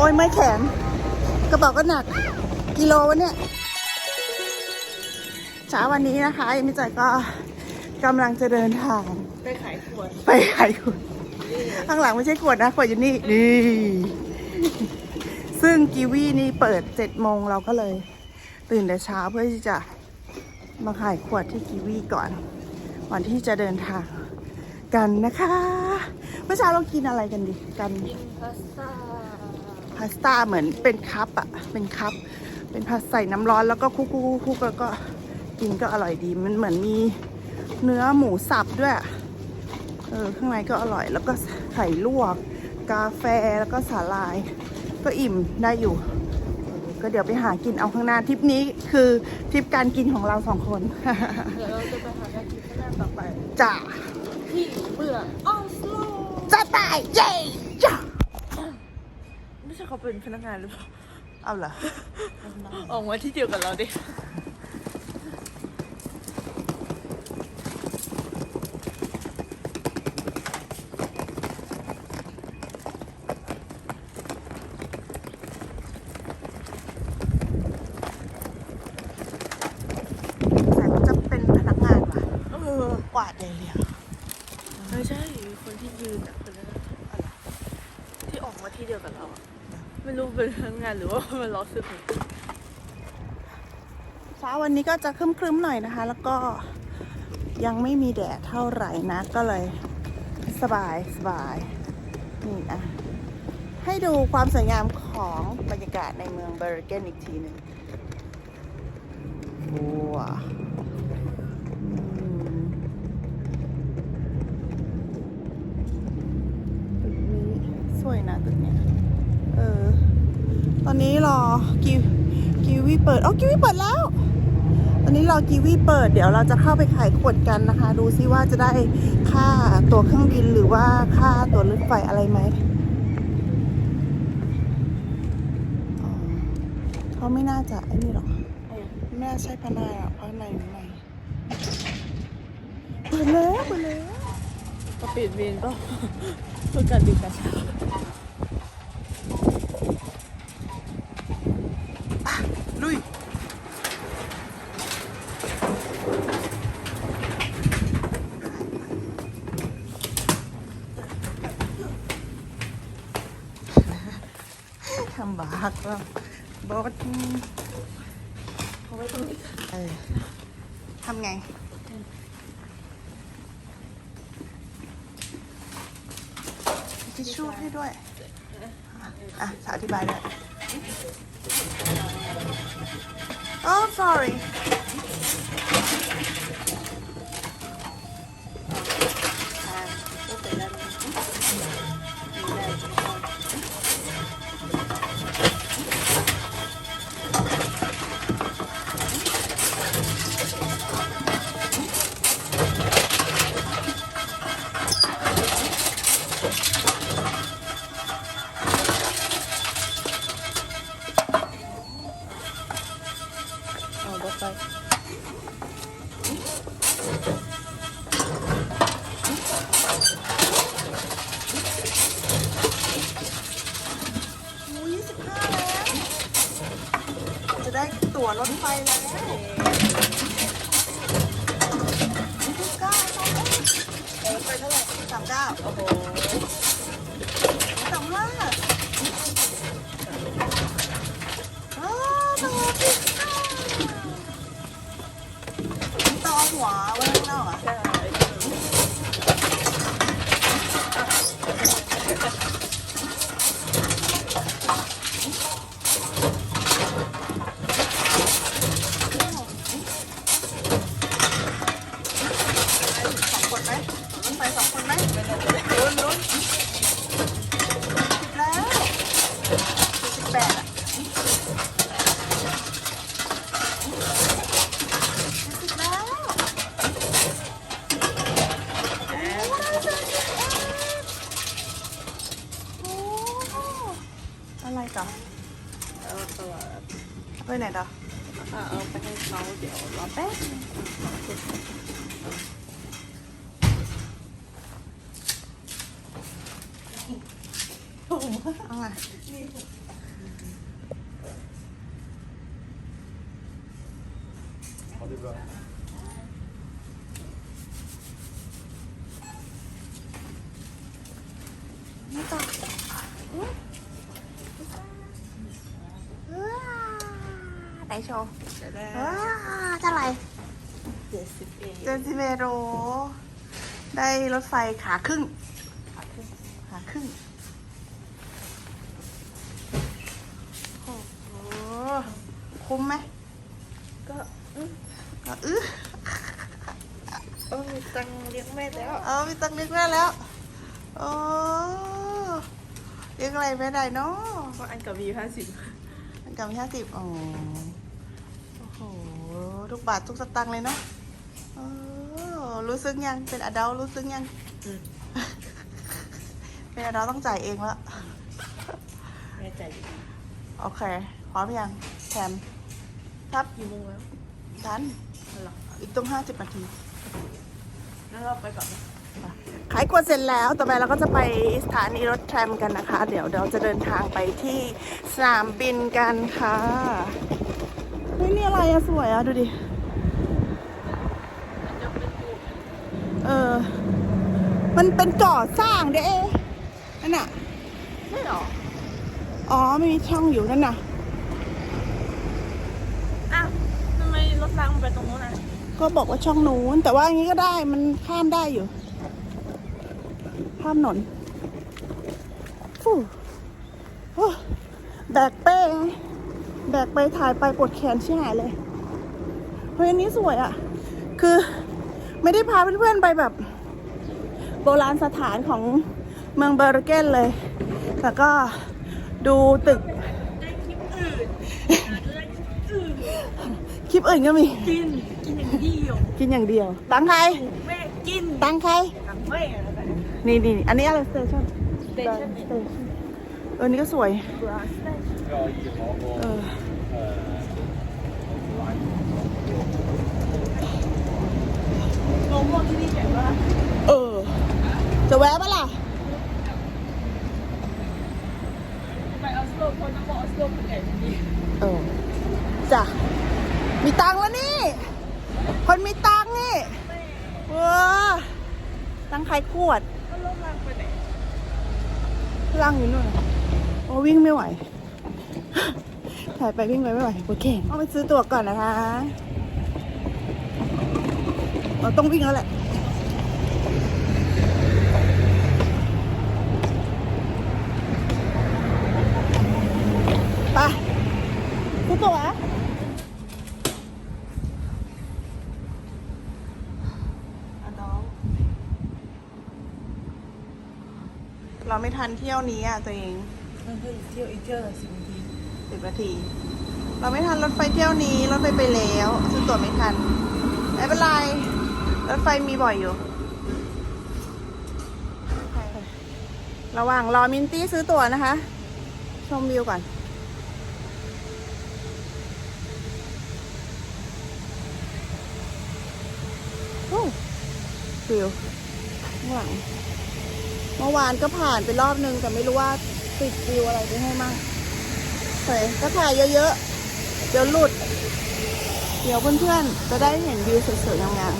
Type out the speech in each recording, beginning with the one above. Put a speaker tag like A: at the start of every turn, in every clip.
A: อ้ยไม่แขน กระเป๋าก็หนัก กิโลวะเนี่ยเช้าวันนี้นะคะเอมิจอยก็กำลังจะเดินทาง
B: ไปขายขวด
A: ไปขายขวด ข้างหลังไม่ใช่ขวดนะ ขวดอยู่นี่ นี่ ซึ่งกีวีนี่เปิดเจ็ดโมงเราก็เลย ตื่นแต่เช้าเพื่อที่จะมาขายขวดที่กีวีก่อนก่อนที่จะเดินทางกันนะคะ เมื่อเช้าเรากินอะไรกันดี กัน
B: กินพาสต้า
A: พาสต้าเหมือนเป็นคัพอะเป็นคัพเป็นพาสใส่น้ำร้อนแล้วก็คุกคุกคุกคุกแล้วก็กินก็อร่อยดีมันเหมือนมีเนื้อหมูสับด้วยอะเออข้างในก็อร่อย แล้วก็ไข่ลวก กาแฟแล้วก็สาลาย ก็อิ่มได้อยู่เออก็เดี๋ยวไปหากินเอาข้างหน้าทริปนี้คือทริปการกินของเราสองคน
B: เดี๋ยวเราจะไปหาอะไรกินข้างหน้าต่อไป
A: จ้า
B: ที่เบื่อออสโล
A: จะตายเย้จ้า
B: ไม่ใช่เขาเป็นพนักงานหรือเปล่า
A: เอาเหรอ
B: ออกมาที่เดียวกับเราดิ
A: แต่ก็จะเป็นพนักงานว่ะ
B: เออก
A: วาดเลยเรีย
B: ไม่ใช่คนที่ยืนอะคนนั้นอะที่ออกมาที่เดียวกับเราอะ ไม่รู้เป็นทั้งานหรือว่ามันร้อซื้อของ
A: เช้าวันนี้ก็จะครึ้มๆหน่อยนะคะ แล้วก็ยังไม่มีแดดเท่าไหร่นะ ก็เลยสบายสบายนี่อะให้ดูความสวยงามของบรรยากาศในเมืองเบอร์เกนอีกทีหนึ่งว้าวอืมตึกนี้สวยนะตึกเนี้ย เออ ตอนนี้รอ กิวกิวีเปิดอ๋อกิวีเปิดแล้วตอนนี้รอกิวีเปิด เดี๋ยวเราจะเข้าไปขายขวดกันนะคะ ดูซิว่าจะได้ค่าตั๋วเครื่องบินหรือว่าค่าตั๋วรถไฟอะไรไหมเขาไม่น่าจะไอ้นี่หรอกไม่น่าใช่พนานอกเพราะในในเปิดแล้วเปิดแล้ว
B: ปิดเวรก็เพื่อการดื่มกาชาา
A: กแล้วบอส
B: เอาไว้ตรงนี้
A: เออทำไง ทิชชู่ให้ด้วย อะสาอธิบายด้วย Oh sorry ได้ตั๋วรถไฟแล้วสิบเก้าเออไปเท่าไหร่สามเก้า
B: โอ้โห
A: สามห้าอ้าวต่อสิบห้าต่อหัวไว้ข้างนอกอะ
B: ใช่
A: สองคนไหมรถไฟสองคนไหมลุ้นลุ้นสิบแล้วสิบแปดอะสิบแล้วโอ้ได้เจอสิบเอ็ดโอ้อะไรต่อ
B: เอาตัว
A: ไปไหนต่อ
B: อะเอาไปให้เขาเดี๋ยวรอแป๊บนึง
A: เอาไง
C: bra.
A: นี่ต่ออื้ออื้อ ไหนโชว์
B: จะได้
A: ว้าเท่าไหร่
B: เจ็ดสิบเอ็ด
A: เจนซิเมโรได้รถไฟขาครึ่งขาครึ่งโอ้โหคุ้มไหม
B: ก็อืม
A: ก็อื้อ
B: เออมีตังค์เลี้ยงแม่แล้ว
A: เออมีตังค์เล็กแม่แล้วโอ้เรียกอะไรไม่ได้เนาะ
B: เพราะอันกับวีห้าสิบ
A: อันกับห้าสิบอ๋อโอ้โห ทุกบาททุกสตังค์เลยเนาะเออรู้ซึ้งยังเป็นอดัลรู้ซึ้งยังเป็นอดัลต้องจ่ายเองแล้ว
B: แม่ใจดี
A: โอเค พร้อมยังแถมครับ
B: กี่โมงแล้ว
A: ทัน
B: นั่นหรอ
A: อีกต้องห้าสิบนาที
B: งั้นเราไปก่อนนะ
A: ขายกวดเสร็จแล้ว ต่อไปเราก็จะไปสถานีรถแทรมกันนะคะ เดี๋ยวเราจะเดินทางไปที่สนามบินกันค่ะ เฮ้ยนี่อะไรอะสวยอะดูดิ เออ มันเป็นก่อสร้างเด้นั่นน่ะ
B: ไม่หรอ
A: อ๋อไม่มีช่องอยู่นั่นน่ะ
B: อ้าวทำไมรถรางมันไปตรงนู้นอะ
A: ก็บอกว่าช่องนู้น แต่ว่าอย่างนี้ก็ได้มันข้ามได้อยู่ ข้ามถนนฟูโอ้แบกเป้ไง แบกไปถ่ายไปปวดแขนชิบหายเลยเฮ้ยอันนี้สวยอะ่ะ คือไม่ได้พาเพื่อนๆไปแบบ โบราณสถานของเมืองเบอร์เกนเลยแต่ก็ดูตึกคลิปอื่นก็มี
B: กิน กินอย่างเดียว
A: กินอย่างเดียว ตังใคร
B: แม่กิน
A: ตังใคร
B: กับแม่อะไรแบบนี้
A: นี่นี่อันนี้อะไรสเตชัน
B: Station
A: เออนี่ก็สวย
B: บราส เอ
A: อ
B: โมโม่ที่นี่แบบว่า
A: เออ จะแวะปะล่ะ
B: ไปออสโลคนต้องบอกออสโลเป็นไงดี
A: เออจ้ะ มีตังค์แล้วนี่ คนมีตังค์นี่ว้าตังค์ใครขวด
B: ก็ลงรางไปไหน
A: ล่างอยู่นู่นโอ้วิ่งไม่ไหว ถ่ายไปวิ่งไปไม่ไหวโอเคเอาไปซื้อตั๋วก่อนนะคะ เราต้องวิ่งแล้วแหละไปซื้อตั๋วอะน้องเราไม่ทันเที่ยวนี้อะตัวเอง
B: มันคือเที่ยวอีกเที่ยวละสิบนาที
A: สิบนาที เราไม่ทันรถไฟเที่ยวนี้ รถไฟไปแล้วซื้อตั๋วไม่ทัน ไม่เป็นไร รถไฟมีบ่อยอยู่ ระหว่างรอมินตี้ซื้อตั๋วนะคะ ชมวิวก่อนโอ้วิวข้างหลังเมื่อวานก็ผ่านไปรอบนึงแต่ไม่รู้ว่าติดวิวอะไรไปให้มั่ง เฮ้ยก็ถ่ายเยอะๆ เดี๋ยวหลุด เดี๋ยวเพื่อนๆ จะได้เห็นวิวสวยๆงาม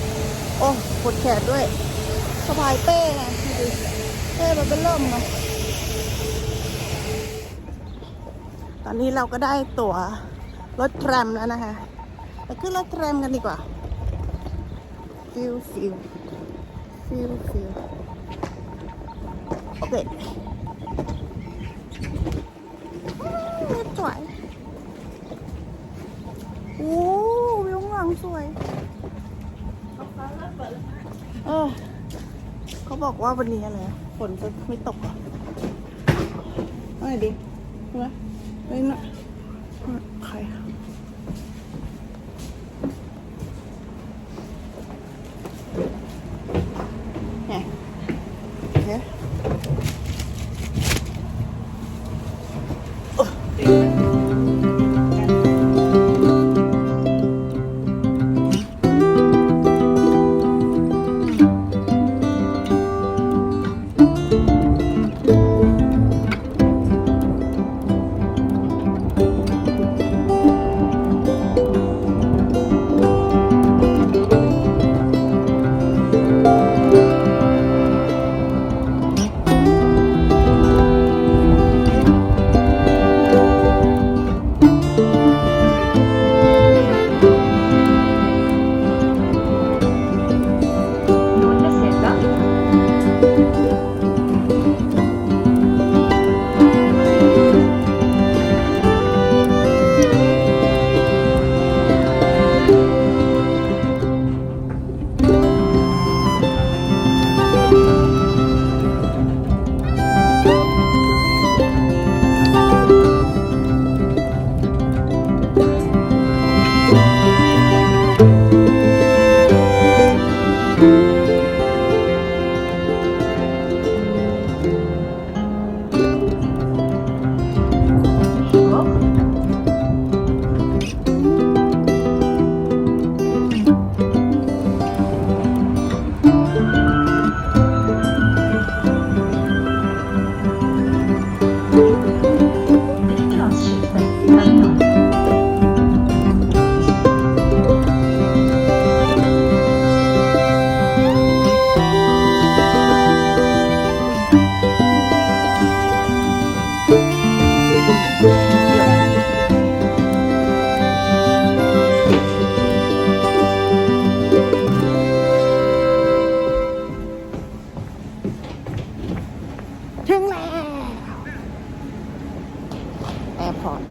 A: ๆโอ้ปวดแขนด้วยสะพายเป้ไงเป้มันเป็นเริ่มไงตอนนี้เราก็ได้ตั๋วรถแทรมแล้วนะคะไปขึ้นรถแทรมกันดีกว่า ฟิวฟิวฟิวฟิวโอเค สวยโอ้วิวข้างหลังสวย เออเขาบอกว่าวันนี้อะไรฝนจะไม่ตกเหรอะเอาไหนดิใช่ไหมเฮ้ยน่ะ Música